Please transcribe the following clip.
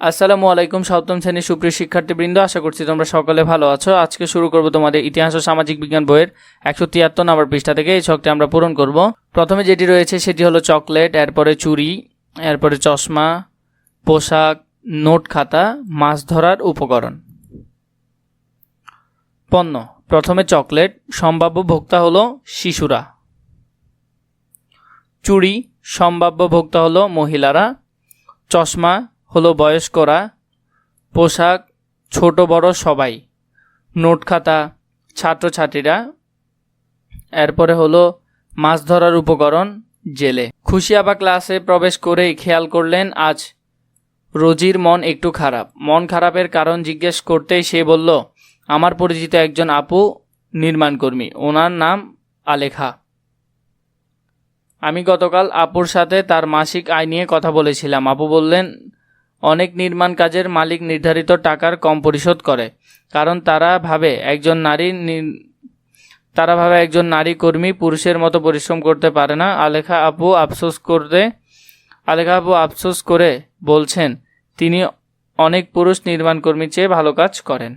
আসসালামু আলাইকুম, সপ্তম শ্রেণির সুপ্রিয় শিক্ষার্থীবৃন্দ। আশা করছি তোমরা সকলে ভালো আছো। আজকে শুরু করব তোমাদের ইতিহাস ও সামাজিক বিজ্ঞান বইয়ের একশো তিয়াত্তর নম্বর পৃষ্ঠা থেকে। এই ছকটি আমরা পূরণ করব। প্রথমে যেটি রয়েছে সেটি হলো চকলেট, এরপরে চুরি এরপরে চশমা, পোশাক, নোট খাতা, মাছ ধরার উপকরণ। পণ্য, প্রথমে চকলেট, সম্ভাব্য ভোক্তা হলো শিশুরা। চুড়ি, সম্ভাব্য ভোক্তা হলো মহিলারা। চশমা হলো বয়স্করা, পোশাক, ছোট, বড় সবাই। নোট খাতা, ছাত্রছাত্রীরা। এরপরে হলো মাছ ধরার উপকরণ, জেলে। খুশি আবা ক্লাসে প্রবেশ করেই খেয়াল করলেন, আজ রোজির মন একটু খারাপ। মন খারাপের কারণ জিজ্ঞেস করতেই সে বলল, আমার পরিচিত একজন আপু নির্মাণকর্মী ওনার নাম আলেখা। আমি গতকাল আপুর সাথে তার মাসিক আয় নিয়ে কথা বলেছিলাম। আপু বললেন অনেক নির্মাণ কাজের মালিক নির্ধারিত টাকার কম পরিশোধ করে, কারণ তারা ভাবে একজন নারী তারা ভাবে একজন নারী কর্মী পুরুষের মতো পরিশ্রম করতে পারে না। আলেখা আপু আফসোস করতে, আলেখা আপু আফসোস করে বলছেন, তিনি অনেক পুরুষ নির্মাণ কর্মীর চেয়ে ভালো কাজ করেন।